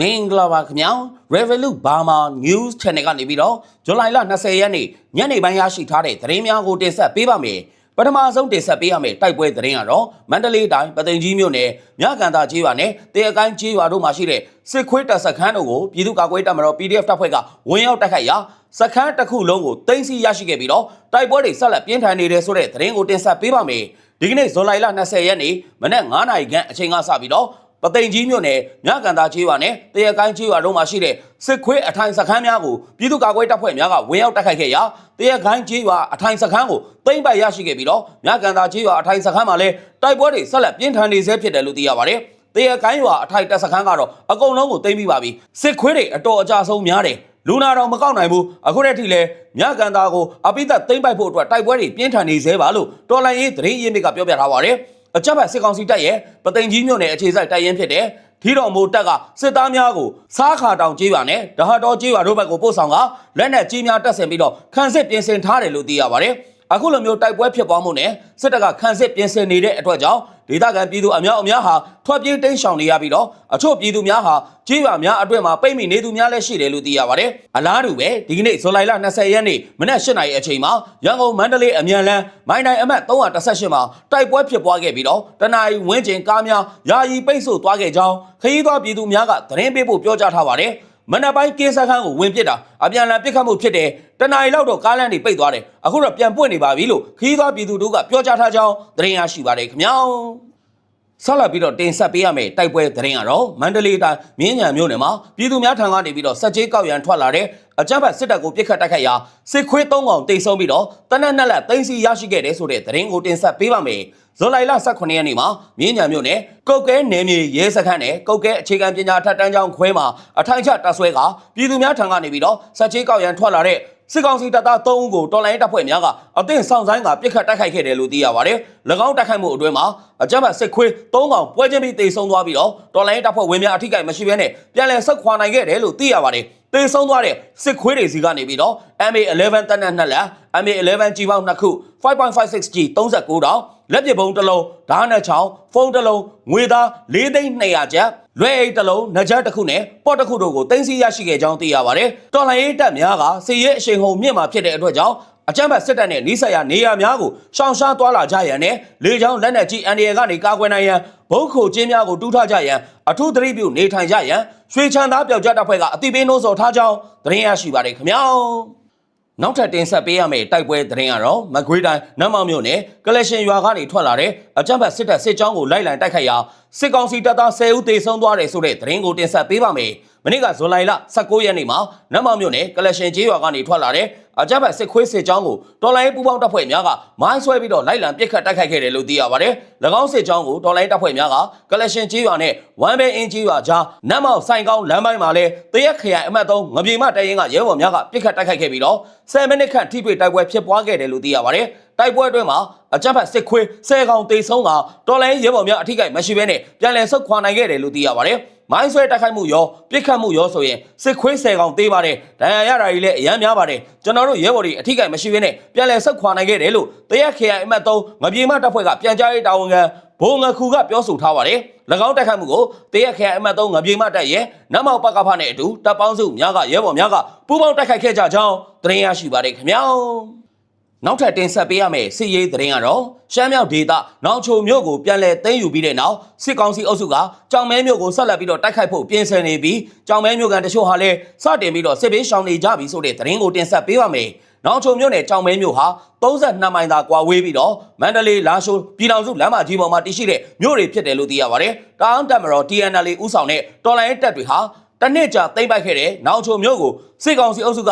မင်္ဂလာပါခင်ဗျာ Revolut Burma News Channel ကနေပြီးတော့ဇူလိုင်လ20ရက်နေ့ညနေပိုင်းရရှိထားတဲ့သတင်းများကိုတင်ဆက်ပေးပါမယ်ပထမဆုံးတင်ဆက်ပေးရမယ့်တိုက်ပွဲသတင်းကတော့မန္တလေးတိုင်းပသိမ်ကြီးမြို့နယ်မြကန်သာကျေးရွာနဲ့တေအကိုင်းကျေးရွာတို့မှာရှိတဲ့စစ်ခွေးတပ်စခန်းတို့ကိုပြည်သူ့ကာကွယ်တပ်မတော် PDF တပ်ဖွဲ့ကဝင်ရောက်တိုက်ခိုက်ရာစခန်းတစ်ခုလုံးကိုတင်စီရရှိခဲ့ပြီးတော့တိုက်ပွဲတွေဆက်လက်ပြင်းထန်နေတယ်ဆိုတဲ့သတင်းကိုတင်ဆက်ပေးပါမယ်ဒီကနေ့ဇူလိုင်လ20ရက်နေ့မနက်9:00နာရီခန့်အချိန်ကစပြီးတော့ ပသိမ်ကြီးမြို့နယ်မြကန်သားချေးရွာနဲ့တရကိုင်းချေးရွာတို့မှာရှိတဲ့စစ်ခွေးအထိုင်စခန်းများကိုပြည်သူ့ကာကွယ်တပ်ဖွဲ့များကဝင်ရောက်တိုက်ခိုက်ခဲ့ရာတရကိုင်းချေးရွာအထိုင်စခန်းကိုသိမ်းပိုက်ရရှိခဲ့ပြီးတော့မြကန်သားချေးရွာအထိုင်စခန်းမှာလည်းတိုက်ပွဲတွေဆက်လက်ပြင်းထန်နေဆဲဖြစ်တယ်လို့သိရပါတယ်တရကိုင်းရွာအထိုင်တပ်စခန်းကတော့အကုန်လုံးကိုသိမ်းပြီးပါပြီစစ်ခွေးတွေအတော်အကြဆုံးများတယ်လူနာတော်မကောက်နိုင်ဘူးအခုတည်းထိလဲမြကန်သားကိုအပိသက်သိမ်းပိုက်ဖို့အတွက်တိုက်ပွဲတွေပြင်းထန်နေသေးပါလို့တော်လိုင်းရေးသတင်းရင်းမြစ်ကပြောပြထားပါတယ် အကြမ်းဖက်စစ်ကောင်စီတပ်ရဲ့ပသိမ်ကြီးမြို့နယ်အခြေစိုက်တပ်ရင်းဖြစ်တဲ့ထီတော်မိုးတပ်ကစစ်သားများကိုစားခါတောင်ကျေးရွာနဲ့ဒဟာတော်ကျေးရွာတို့ဘက်ကိုပို့ဆောင်ကလက်နက်ကြီးများတပ်ဆင်ပြီးတော့ခန်းစစ်ပြင်ဆင်ထားတယ်လို့သိရပါတယ် အခုလိုမျိုးတိုက်ပွဲဖြစ်ပွားမှုနဲ့စစ်တပ်ကခန်းစစ်ပြင်ဆင်နေတဲ့အတွက်ကြောင့်ဒေသခံပြည်သူအများအများဟာထွက်ပြေးတိမ်းရှောင်နေရပြီးတော့အချို့ပြည်သူများဟာကျေးရွာများအတွင်းမှာပိတ်မိနေသူများလည်းရှိတယ်လို့သိရပါတယ်အလားတူပဲဒီကနေ့ဇူလိုင်လ20ရက်နေ့မနက်8:00နာရီအချိန်မှာရန်ကုန်မန္တလေးအမြန်လန်းမိုင်းတိုင်းအမှတ်318မှာတိုက်ပွဲဖြစ်ပွားခဲ့ပြီးတော့တနအီဝင်းကျင်ကားများယာယီပိတ်ဆို့သွားခဲ့ကြောင်းခရီးသွားပြည်သူများကသတင်းပေးဖို့ပြောကြားထားပါတယ် မနက်ပိုင်းကင်းစခန်းကိုဝင်ပစ်တာအပြန်အလှန်ပစ်ခတ်မှုဖြစ်တယ်တနအီလောက်တော့ကားလမ်းတွေပိတ်သွားတယ်အခုတော့ပြန်ပွင့်နေပါပြီလို့ခရီးသွားပြည်သူတို့ကပြောကြားထားကြောင်းသတင်းရရှိပါတယ်ခင်ဗျာ ဆက်လက်ပြီးတော့တင်ဆက်ပေးရမယ့်တိုက်ပွဲသတင်းကတော့မန္တလေးတိုင်းမြင်းညံမြို့နယ်မှာပြည်သူများထံကနေပြီးတော့စက်ကြီးကောက်ရန်ထွက်လာတဲ့အကြမ်းဖက်စစ်တပ်ကိုပြစ်ခတ်တိုက်ခိုက်ရာစစ်ခွေး၃កောင်တိတ်ဆုံးပြီးတော့တနက်နက်လက်သိမ်းစီရရှိခဲ့တဲ့ဆိုတဲ့သတင်းကိုတင်ဆက်ပေးပါမယ်ဇူလိုင်လ18ရက်နေ့မှာမြင်းညံမြို့နယ်ကုတ်ကဲနယ်မြေရဲစခန်းနဲ့ကုတ်ကဲအခြေခံပညာထက်တန်းကျောင်းခွဲမှာအထိုင်ချတပ်ဆွဲကပြည်သူများထံကနေပြီးတော့စက်ကြီးကောက်ရန်ထွက်လာတဲ့ စစ်ကောင်စီတပ်သား3ဦးကိုတော်လိုင်းတပ်ဖွဲ့များကအသင့်ဆောင်ဆိုင်ကပြစ်ခတ်တိုက်ခိုက်ခဲ့တယ်လို့သိရပါတယ်။၎င်းတိုက်ခိုက်မှုအတွင်းမှာအကြမ်းဖက်စစ်ခွေး3កောင်ပွဲချင်းပြီးတေဆုံးသွားပြီးတော့တော်လိုင်းတပ်ဖွဲ့ဝင်များအထိကိမရှိဘဲနဲ့ပြန်လည်ဆက်ခွာနိုင်ခဲ့တယ်လို့သိရပါတယ်။တေဆုံးသွားတဲ့စစ်ခွေးတွေစီကနေပြီးတော့ MA11 တက်နက်နှစ်လက် MA11 ကြီးပေါင်းနှစ်ခု 5.56G 39တောင် လက်ပစ်ဘုံတစ်လုံးဓာတ်နဲ့ချောင်းဖုန်းတစ်လုံးငွေသား၄သိန်း200ကျပ်လွဲအိတ်တစ်လုံးနှကြတစ်ခုနဲ့ပေါ့တစ်ခုတို့ကိုတင်စီရရှိခဲ့ကြောင်းသိရပါတယ်တော်လှန်ရေးတပ်များကစီရဲအရှိန်ဟုန်မြင့်မှာဖြစ်တဲ့အတွက်ကြောင့်အကြမ်းဖက်စစ်တပ်နဲ့နီးစပ်ရာနေရာများကိုရှောင်ရှားသွားလာကြရန်နဲ့လေကြောင်းလက်နက်ကြီးအန်ဒီရကနေကာကွယ်နိုင်ရန်ဘုံခိုကျင်းများကိုတူးထားကြရန်အထူးသတိပြုနေထိုင်ကြရန်ရွှေချမ်းသားပျောက်ကြားတပ်ဖွဲ့ကအတိပေးနှိုးဆော်ထားကြောင်းသတင်းရရှိပါတယ်ခင်ဗျာ နောက်ထပ်တင်ဆက်ပေးရမယ့်တိုက်ပွဲသတင်းကတော့မကွေးတိုင်းနမ်မောင်မြို့နယ်ကလရှင်ရွာကနေထွက်လာတဲ့အကြမ်းဖက်စစ်တပ်စစ်ကြောင်းကိုလိုက်လံတိုက်ခိုက်ရာစစ်ကောင်စီတပ်သား10ဦးသေဆုံးသွားတယ်ဆိုတဲ့သတင်းကိုတင်ဆက်ပေးပါမယ်။ မနေ့ကဇူလိုင်လ19ရက်နေ့မှာနမ်မောင်မြို့နယ်ကလရှင်ကျေးရွာကနေထွက်လာတဲ့အကြမ်းဖက်စစ်ခွေးစစ်ကြောင်းကိုတော်လိုင်းပူပေါင်းတပ်ဖွဲ့များကမိုင်းဆွဲပြီးတော့လိုက်လံပစ်ခတ်တိုက်ခိုက်ခဲ့တယ်လို့သိရပါတယ်။၎င်းစစ်ကြောင်းကိုတော်လိုင်းတပ်ဖွဲ့များကကလရှင်ကျေးရွာနဲ့ဝမ်ဘဲအင်းကျေးရွာကြားနမ်မောင်ဆိုင်ကောင်းလမ်းပိုင်းမှာလဲတရက်ခရိုင်အမှတ်3ငပြေမတရင်ကရဲဘော်များကပစ်ခတ်တိုက်ခိုက်ခဲ့ပြီးတော့10မိနစ်ခန့်ထိတွေ့တိုက်ပွဲဖြစ်ပွားခဲ့တယ်လို့သိရပါတယ်။တိုက်ပွဲအတွင်းမှာအကြမ်းဖက်စစ်ခွေးဆဲကောင်တေဆုံးကတော်လိုင်းရဲဘော်များအထိကိမရှိဘဲနဲ့ပြန်လည်ဆုတ်ခွာနိုင်ခဲ့တယ်လို့သိရပါတယ်။ မိုင်းဆွဲတိုက်ခိုက်မှုရောပြစ်ခတ်မှုရောဆိုရင်စစ်ခွေးဆယ်ကောင်သေးပါတယ်ဒဏ်ရာရတာတွေလည်းအများများပါတယ်ကျွန်တော်တို့ရဲဘော်တွေအထိကိမရှိဘဲနဲ့ပြန်လည်ဆုတ်ခွာနိုင်ခဲ့တယ်လို့တရက်ခရိုင်အမှတ်3ငပြေမတပ်ဖွဲ့ကပြန်ကြားရေးတာဝန်ခံဘုံငခုကပြောဆိုထားပါတယ်၎င်းတိုက်ခိုက်မှုကိုတရက်ခရိုင်အမှတ်3ငပြေမတပ်ရဲ့နတ်မောက်ပကဖနဲ့အတူတပ်ပေါင်းစုများကရဲဘော်များကပူးပေါင်းတိုက်ခိုက်ခဲ့ကြကြောင်းသတင်းရရှိပါတယ်ခင်ဗျာ နောက်ထပ်တင်ဆက်ပေးရမယ့်စစ်ရေးသတင်းကတော့ရှမ်းမြောက်ဒေသနောင်ချိုမြို့ကိုပြန်လည်သိမ်းယူပြီးတဲ့နောက်စစ်ကောင်စီအုပ်စုကကြောင်မဲမြို့ကိုဆက်လက်ပြီးတော့တိုက်ခိုက်ဖို့ပြင်ဆင်နေပြီးကြောင်မဲမြို့ကန်တချို့ဟာလည်းစတင်ပြီးတော့စစ်ဘေးရှောင်နေကြပြီဆိုတဲ့သတင်းကိုတင်ဆက်ပေးပါမယ်။နောင်ချိုမြို့နယ်ကြောင်မဲမြို့ဟာ32မိုင်သာကွာဝေးပြီးတော့မန္တလေးလာရှိုးပြည်တော်စုလမ်းမကြီးပေါ်မှာတည်ရှိတဲ့မြို့တွေဖြစ်တယ်လို့သိရပါတယ်။တောင်တက်မတော် TNL ဦးဆောင်တဲ့တော်လိုင်းတပ်တွေဟာတနစ်ကြာသိမ်းပိုက်ခဲ့တဲ့နောင်ချိုမြို့ကိုစစ်ကောင်စီအုပ်စုက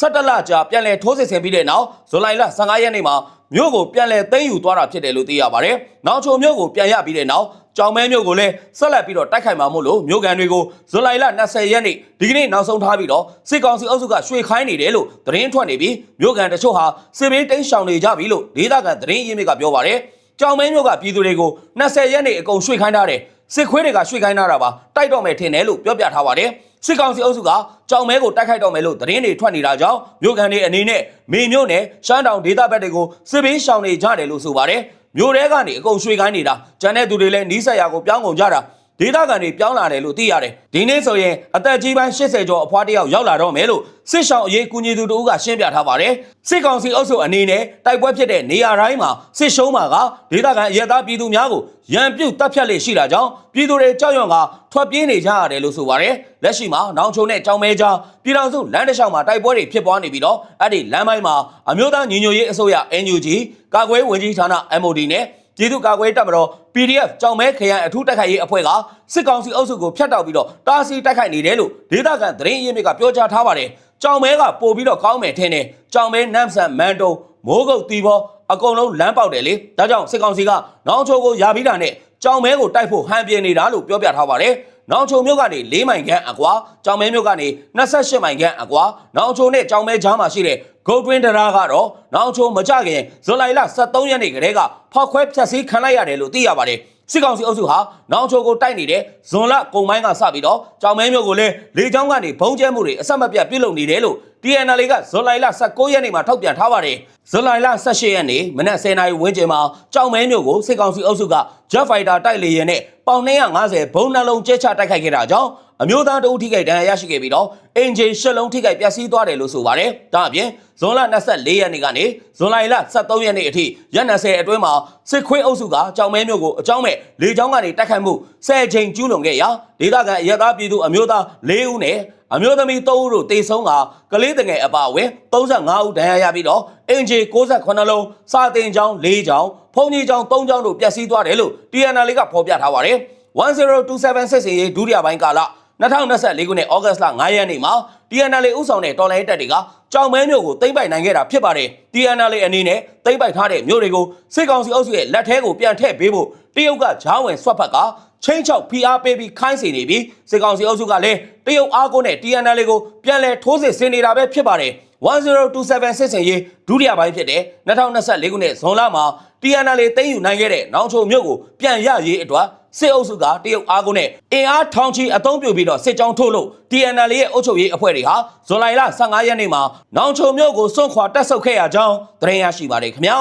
17လကြာပြန်လည်ထိုးစစ်ဆင်ပြီးတဲ့နောက်ဇူလိုင်လ15ရက်နေ့မှာမြို့ကိုပြန်လည်သိမ်းယူသွားတာဖြစ်တယ်လို့သိရပါတယ်။နောက်ချုံမြို့ကိုပြန်ရပြီးတဲ့နောက်ကြောင်မဲမြို့ကိုလည်းဆက်လက်ပြီးတော့တိုက်ခိုက်မှာမို့လို့မြို့ကန်တွေကိုဇူလိုင်လ20ရက်နေ့ဒီကနေ့နောက်ဆုံးထားပြီးတော့စစ်ကောင်စီအုပ်စုကရွှေခိုင်းနေတယ်လို့သတင်းထွက်နေပြီးမြို့ကန်တချို့ဟာစစ်ဘေးတိမ်းရှောင်နေကြပြီလို့ဒေသခံသတင်းရင်းမြစ်ကပြောပါတယ်။ကြောင်မဲမြို့ကပြည်သူတွေကို20ရက်နေ့အကုန်ရွှေခိုင်းထားတယ်။စစ်ခွေးတွေကရွှေခိုင်းထားတာပါတိုက်တော့မယ်ထင်တယ်လို့ပြောပြထားပါတယ်။ စစ်ကောင်စီအုပ်စုကကြောင်မဲကိုတိုက်ခိုက်တော့မယ်လို့သတင်းတွေထွက်နေတာကြောင့်မြို့ကန်တွေအနေနဲ့မေမြို့နယ်ရှမ်းတောင်ဒေသဘက်တွေကိုစစ်ဘေးရှောင်နေကြတယ်လို့ဆိုပါတယ်မြို့ထဲကနေအကုန်ရွှေကိုင်းနေတာဂျန်တဲ့သူတွေလည်းနီးစက်ရာကိုပြောင်းကုန်ကြတာ ဒေသခံတွေပြောင်းလာတယ်လို့သိရတယ်ဒီနေ့ဆိုရင်အသက်ကြီးပိုင်း80ကျော်အဖွားတစ်ယောက်ရောက်လာတော့မယ်လို့စစ်ဆောင်အရေးကူညီသူတို့ကရှင်းပြထားပါတယ်စစ်ကောင်စီအုပ်စုအနေနဲ့တိုက်ပွဲဖြစ်တဲ့နေရာတိုင်းမှာစစ်ရှုံးမှာကဒေသခံရဲသားပြည်သူများကိုရန်ပြုတ်တပ်ဖြတ်လေရှိတာကြောင့်ပြည်သူတွေကြောက်ရွံ့ကထွက်ပြေးနေကြရတယ်လို့ဆိုပါတယ်လက်ရှိမှာနောင်ချုံနဲ့ကြောင်မဲကြားပြည်တော်စုလမ်းတစ်လျှောက်မှာတိုက်ပွဲတွေဖြစ်ပွားနေပြီးတော့အဲ့ဒီလမ်းပိုင်းမှာအမျိုးသားညီညွတ်ရေးအစိုးရ NUG ကာကွယ်ဝင်ကြီးဌာန MOD နဲ့ ပြည်သူ့ကာကွယ်တပ်မတော် PDF ကြောင်မဲခရိုင်အထူးတိုက်ခိုက်ရေးအဖွဲ့ကစစ်ကောင်စီအုပ်စုကိုဖျက်တောက်ပြီးတော့တားဆီးတိုက်ခိုက်နေတယ်လို့ဒေသခံသတင်းရင်းမြစ်ကပြောကြားထားပါတယ်။ကြောင်မဲကပို့ပြီးတော့ကောင်းမယ်ထင်တယ်။ကြောင်မဲနမ်ဆန်မန်တုံမိုးကုတ်တီဘောအကုန်လုံးလမ်းပေါက်တယ်လေ။ဒါကြောင့်စစ်ကောင်စီကနောင်ချိုကိုယာပြီးတာနဲ့ကြောင်မဲကိုတိုက်ဖို့ဟန်ပြနေတာလို့ပြောပြထားပါတယ်။ နောင်ချုံမြို့ကနေ၄မိုင်ခန့်အကွာကြောင်မဲမြို့ကနေ28မိုင်ခန့်အကွာနောင်ချုံနဲ့ကြောင်မဲကြားမှာရှိတဲ့ဂုတ်တွင်းတရားကတော့နောင်ချုံမကြခင်ဇူလိုင်လ23ရက်နေ့ကတည်းကဖောက်ခွဲဖျက်ဆီးခံလိုက်ရတယ်လို့သိရပါတယ် စစ်ကောင်စီအုပ်စုဟာနောင်ချိုကိုတိုက်နေတဲ့ဇွန်လကုံပိုင်းကစပြီးတော့ကြောင်မဲမြို့ကိုလည်းလေကြောင်းကနေဘုံကျဲမှုတွေအဆက်မပြတ်ပြုလုပ်နေတယ်လို့ TNL ကဇွန်လ19ရက်နေ့မှာထုတ်ပြန်ထားပါတယ်ဇွန်လ18ရက်နေ့မနက်10:00နာရီဝန်းကျင်မှာကြောင်မဲမြို့ကိုစစ်ကောင်စီအုပ်စုက Jet Fighter တိုက်လေယာဉ်နဲ့ပေါင်250ဘုံနှလုံးကျဲချတိုက်ခိုက်ခဲ့တာကြောင့် အမျိုးသားတအုပ်ထိခိုက်ဒဏ်ရာရရှိခဲ့ပြီးတော့အင်ဂျင်ရှစ်လုံးထိခိုက်ပျက်စီးသွားတယ်လို့ဆိုပါတယ်။ဒါအပြင်ဇွန်လ24ရက်နေ့ကနေဇွန်လ23ရက်နေ့အထိရက်20အတွင်းမှာစစ်ခွေးအုပ်စုကကြောင်မဲမြို့ကိုအကြောင်းမဲ့လေကြောင်းကနေတိုက်ခိုက်မှု10ချိန်ကျူးလွန်ခဲ့ရာဒေသခံရဲသားပြည်သူအမျိုးသား4ဦးနဲ့အမျိုးသမီး3ဦးတို့တေဆုံးကကလေးတငယ်အပါအဝင်35ဦးဒဏ်ရာရပြီးတော့အင်ဂျီ68လုံးစာတင်ကျောင်း4ကျောင်းဖုန်ကြီးကျောင်း3ကျောင်းတို့ပျက်စီးသွားတယ်လို့ TNL ကဖော်ပြထားပါတယ်1027စစ်စင်ရေးဒုတိယပိုင်းကာလ 2024ခုနှစ်ဩဂတ်စ်လ9ရက်နေ့မှာ TNL ဥဆောင်တဲ့တော်လိုင်းတပ်တွေကကြောင်မဲမြို့ကိုသိမ်းပိုက်နိုင်ခဲ့တာဖြစ်ပါတယ် TNL အနေနဲ့သိမ်းပိုက်ထားတဲ့မြို့တွေကိုစစ်ကောင်စီအုပ်စုရဲ့လက်ထဲကိုပြန်ထည့်ပေးဖို့တရုတ်ကဂျားဝင်ဆွတ်ဖက်ကချင်းချောက်ဖိအားပေးပြီးခိုင်းစေနေပြီးစစ်ကောင်စီအုပ်စုကလည်းတရုတ်အားကိုနဲ့ TNL ကိုပြန်လည်ထိုးစစ်ဆင်နေတာပဲဖြစ်ပါတယ်1027စစ်စင်ရေးဒုတိယပိုင်းဖြစ်တဲ့2024ခုနှစ်ဇွန်လမှာ TNL သိမ်းယူနိုင်ခဲ့တဲ့နောင်ချုံမြို့ကိုပြန်ရရေးအတွက် စစ်အုပ်စုကတရုတ်အားကိုနဲ့အင်အားထောင်ချီအုံပြုပြီးတော့စစ်ကြောင်းထိုးလို့ TNL ရဲ့အုပ်ချုပ်ရေးအဖွဲ့တွေဟာဇွန်လ15ရက်နေ့မှာနောင်ချုံမြို့ကိုစွန့်ခွာတက်ဆုတ်ခဲ့ရကြောင်းသတင်းရရှိပါတယ်ခင်ဗျာ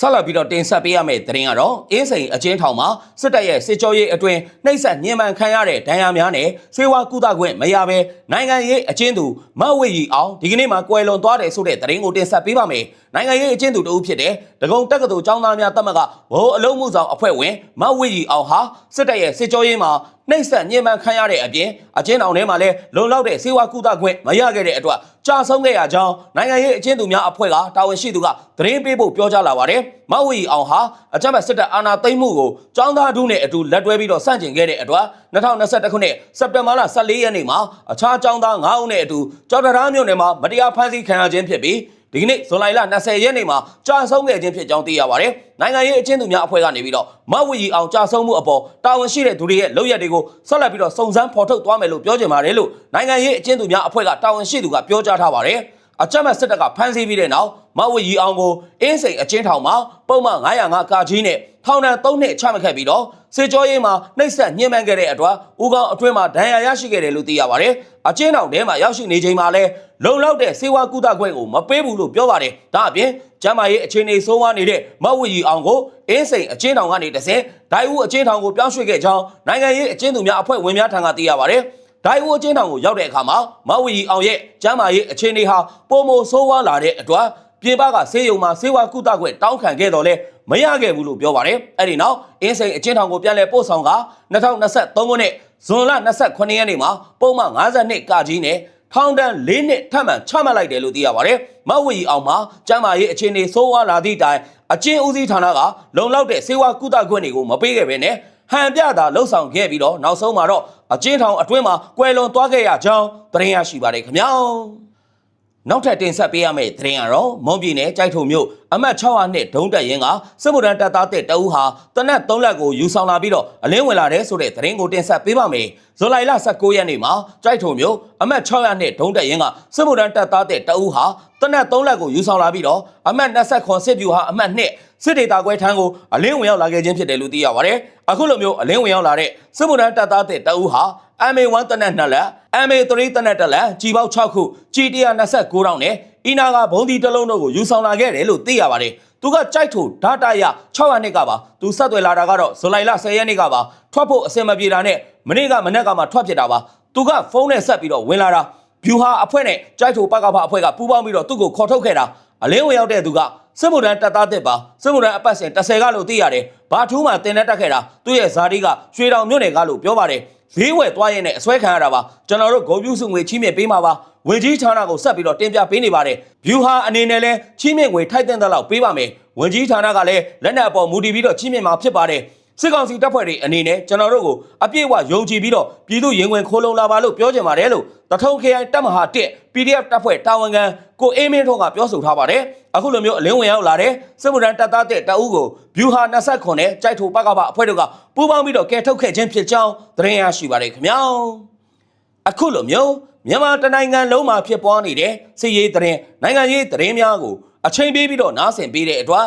ဆက်လက်ပြီးတော့တင်ဆက်ပေးရမယ့်သတင်းကတော့အင်းစိန်အချင်းထောင်မှာစစ်တပ်ရဲ့စစ်ကြောရေးအတွင်းနှိပ်စက်ညှဉ်းပန်းခံရတဲ့ဒဏ်ရာများနဲ့ဆေးဝါးကုသခွင့်မရဘဲနိုင်ငံရေးအချင်းသူမဝေရီအောင်ဒီကနေ့မှာကွယ်လွန်သွားတယ်ဆိုတဲ့သတင်းကိုတင်ဆက်ပေးပါမယ်။နိုင်ငံရေးအချင်းသူတဦးဖြစ်တဲ့ဒဂုံတက္ကသိုလ်ကျောင်းသားများတက်မကဘိုးအလုံးမှုဆောင်အဖွဲ့ဝင်မဝေရီအောင်ဟာစစ်တပ်ရဲ့စစ်ကြောရေးမှာ နှိပ်စက်ညှဉ်းပန်းခံရတဲ့အပြင်အချင်းအောင်ထဲမှာလည်းလုံလောက်တဲ့ဆေးဝါးကုသခွင့်မရခဲ့တဲ့အတွက်ကြာဆုံးခဲ့ရကြောင်းနိုင်ငံရေးအချင်းသူများအဖွဲ့ကတာဝန်ရှိသူကသတင်းပေးဖို့ပြောကြားလာပါတယ်။မဝီအောင်ဟာအကြမ်းဖက်စစ်တပ်အာဏာသိမ်းမှုကိုចောင်းသားဒုနဲ့အတူလက်တွဲပြီးတော့စန့်ကျင်ခဲ့တဲ့အတွက်2021ခုနှစ်စက်တင်ဘာလ14ရက်နေ့မှာအခြားចောင်းသား9ဦးနဲ့အတူကြောက်တရားမြို့နယ်မှာမတရားဖမ်းဆီးခံရခြင်းဖြစ်ပြီး ဒီကနေ့ဇွန်လ20ရက်နေ့မှာကြာဆုံးခဲ့ခြင်းဖြစ်ကြောင်းသိရပါတယ်။နိုင်ငံရေးအချင်းသူများအဖွဲ့ကနေပြီးတော့မဝီအောင်ကြာဆုံးမှုအပေါ်တာဝန်ရှိတဲ့သူတွေရဲ့လုပ်ရက်တွေကိုဆက်လက်ပြီးတော့စုံစမ်းဖော်ထုတ်သွားမယ်လို့ပြောကြပါတယ်လို့နိုင်ငံရေးအချင်းသူများအဖွဲ့ကတာဝန်ရှိသူကပြောကြားထားပါတယ်။အကြမ်းဖက်စစ်တပ်ကဖမ်းဆီးပြီးတဲ့နောက်မဝရီအောင်ကိုအင်းစိန်အချင်းထောင်မှာပုံမှန်905ကာကြီးနဲ့ထောင်ဒဏ်3နှစ်ချမှတ်ခဲ့ပြီးတော့ စေကျော်ရေးမှာနှိပ်စက်ညှဉ်းပန်းခဲ့တဲ့အတွက်ဦးကောင်အတွင်းမှာဒဏ်ရာရရှိခဲ့တယ်လို့သိရပါတယ်။အချင်းထောင်ထဲမှာရောက်ရှိနေချိန်မှာလဲလုံလောက်တဲ့စေဝါကုသခွင့်ကိုမပေးဘူးလို့ပြောပါတယ်။ဒါအပြင်ကျမ်းမာရေးအခြေအနေဆိုးဝါးနေတဲ့မဝရီအောင်ကိုအင်းစိန်အချင်းထောင်ကနေတဆင့်ဒိုင်ဦးအချင်းထောင်ကိုပြောင်းရွှေ့ခဲ့ကြောင်းနိုင်ငံရေးအချင်းသူများအဖွဲ့ဝင်များထံကသိရပါတယ်။ဒိုင်ဦးအချင်းထောင်ကိုရောက်တဲ့အခါမှာမဝီအောင်ရဲ့ကျမ်းမာရေးအခြေအနေဟာပုံမဆိုးဝါးလာတဲ့အတွက်ပြင်ပကဆေးရုံမှာဆေးဝါးကုသခွင့်တောင်းခံခဲ့တော့လဲ မရခဲ့ဘူးလို့ပြောပါတယ်။အဲ့ဒီနောက်အင်းစိန်အချင်းထောင်ကိုပြန်လည်ပို့ဆောင်က2023ခုနှစ်ဇွန်လ28ရက်နေ့မှာပုံမှန်52ကကြီးနဲ့ထောင်ဒဏ်၄နှစ်ထပ်မံချမှတ်လိုက်တယ်လို့သိရပါတယ်။မဝီအောင်မှာကျမ်းမာရေးအခြေအနေဆိုးဝါးလာသည့်တိုင်အချင်းဦးစီးဌာနကလုံလောက်တဲ့ဆေးဝါးကုသခွင့်တွေကိုမပေးခဲ့ဘဲနဲ့ဟန်ပြတာလှုပ်ဆောင်ခဲ့ပြီးတော့နောက်ဆုံးမှာတော့အချင်းထောင်အတွင်းမှာကွယ်လွန်သွားခဲ့ရကြောင်းသတင်းရရှိပါတယ်ခင်ဗျာ။ နောက်ထပ်တင်ဆက်ပေးရမယ့်သတင်းကတော့မွန်ပြည်နယ်ကြိုက်ထုံမြို့အမှတ်600နှစ်ဒုံးတက်ရင်ကစစ်ဗိုလ်တန်းတပ်သားတဲ့တအူးဟာတနက်3လက်ကိုယူဆောင်လာပြီးတော့အလင်းဝင်လာတဲ့ဆိုတဲ့သတင်းကိုတင်ဆက်ပေးပါမယ်။ဇူလိုင်လ19ရက်နေ့မှာကြိုက်ထုံမြို့အမှတ်600နှစ်ဒုံးတက်ရင်ကစစ်ဗိုလ်တန်းတပ်သားတဲ့တအူးဟာတနက်3လက်ကိုယူဆောင်လာပြီးတော့အမှတ်29စစ်ဗျူဟာအမှတ်2စစ်ဒေတာခွဲထမ်းကိုအလင်းဝင်ရောက်လာခဲ့ခြင်းဖြစ်တယ်လို့သိရပါတယ်။အခုလိုမျိုးအလင်းဝင်ရောက်လာတဲ့စစ်ဗိုလ်တန်းတပ်သားတဲ့တအူးဟာ MA1 တနက်2လက် MA3 တနက်1လက်ကြီးပေါက်6ခု G129 တောင်းနဲ့အီနာကဘုံဒီတစ်လုံးတို့ကိုယူဆောင်လာခဲ့တယ်လို့သိရပါတယ်သူကကြိုက်ထိုဓာတာရ600နှစ်ကပါသူဆက်သွယ်လာတာကတော့ဇူလိုင်လ10ရက်နေ့ကပါထွက်ဖို့အစင်မပြေတာနဲ့မနေ့ကမနေ့ကမှထွက်ဖြစ်တာပါသူကဖုန်းနဲ့ဆက်ပြီးတော့ဝင်လာတာဗျူဟာအဖွဲ့နဲ့ကြိုက်ထိုပကဖအဖွဲ့ကပူးပေါင်းပြီးတော့သူ့ကိုခေါ်ထုတ်ခဲ့တာအလင်းဝင်ရောက်တဲ့သူကစစ်မှုထမ်းတပ်သားတစ်ပါစစ်မှုထမ်းအပတ်စဉ်30ကလို့သိရတယ်ဘာထူးမှတင်တဲ့တက်ခဲ့တာသူ့ရဲ့ဇာတိကရွှေတောင်မြို့နယ်ကလို့ပြောပါတယ် လေးဝယ်သွားရင်လည်းအစွဲခံရတာပါကျွန်တော်တို့ဂုံပြူစုငွေချီးမြှင့်ပေးမှာပါဝင်ကြီးဌာနကိုဆက်ပြီးတော့တင်ပြပေးနေပါတယ်ဗျူဟာအနေနဲ့လဲချီးမြှင့်ငွေထိုက်တဲ့လောက်ပေးပါမယ်ဝင်ကြီးဌာနကလည်းလက်နက်အပေါ်မူတည်ပြီးတော့ချီးမြှင့်မှာဖြစ်ပါတယ် စစ်ကောင်စီတပ်ဖွဲ့တွေအနေနဲ့ကျွန်တော်တို့ကိုအပြည့်အဝယုံကြည်ပြီးတော့ပြည်သူရင်ဝင်ခိုးလုံလာပါလို့ပြောကြပါတယ်လို့တထုံခရိုင်တပ်မဟာ1 PDF တပ်ဖွဲ့တာဝန်ခံကိုအေးမင်းထွန်းကပြောဆိုထားပါတယ်အခုလိုမျိုးအလင်းဝင်ရောက်လာတဲ့စစ်မှုထမ်းတပ်သားတဲ့တအုပ်ကိုဗျူဟာ29နဲ့ကြိုက်ထိုပကပအဖွဲ့တို့ကပူးပေါင်းပြီးတော့ကဲထုတ်ခဲ့ခြင်းဖြစ်ကြောင်းသတင်းရရှိပါတယ်ခင်ဗျာအခုလိုမျိုးမြန်မာတနိုင်ငံလုံးမှာဖြစ်ပွားနေတဲ့စစ်ရေးသတင်းနိုင်ငံရေးသတင်းများကိုအချိန်ပေးပြီးတော့နားဆင်ပေးတဲ့အတွက်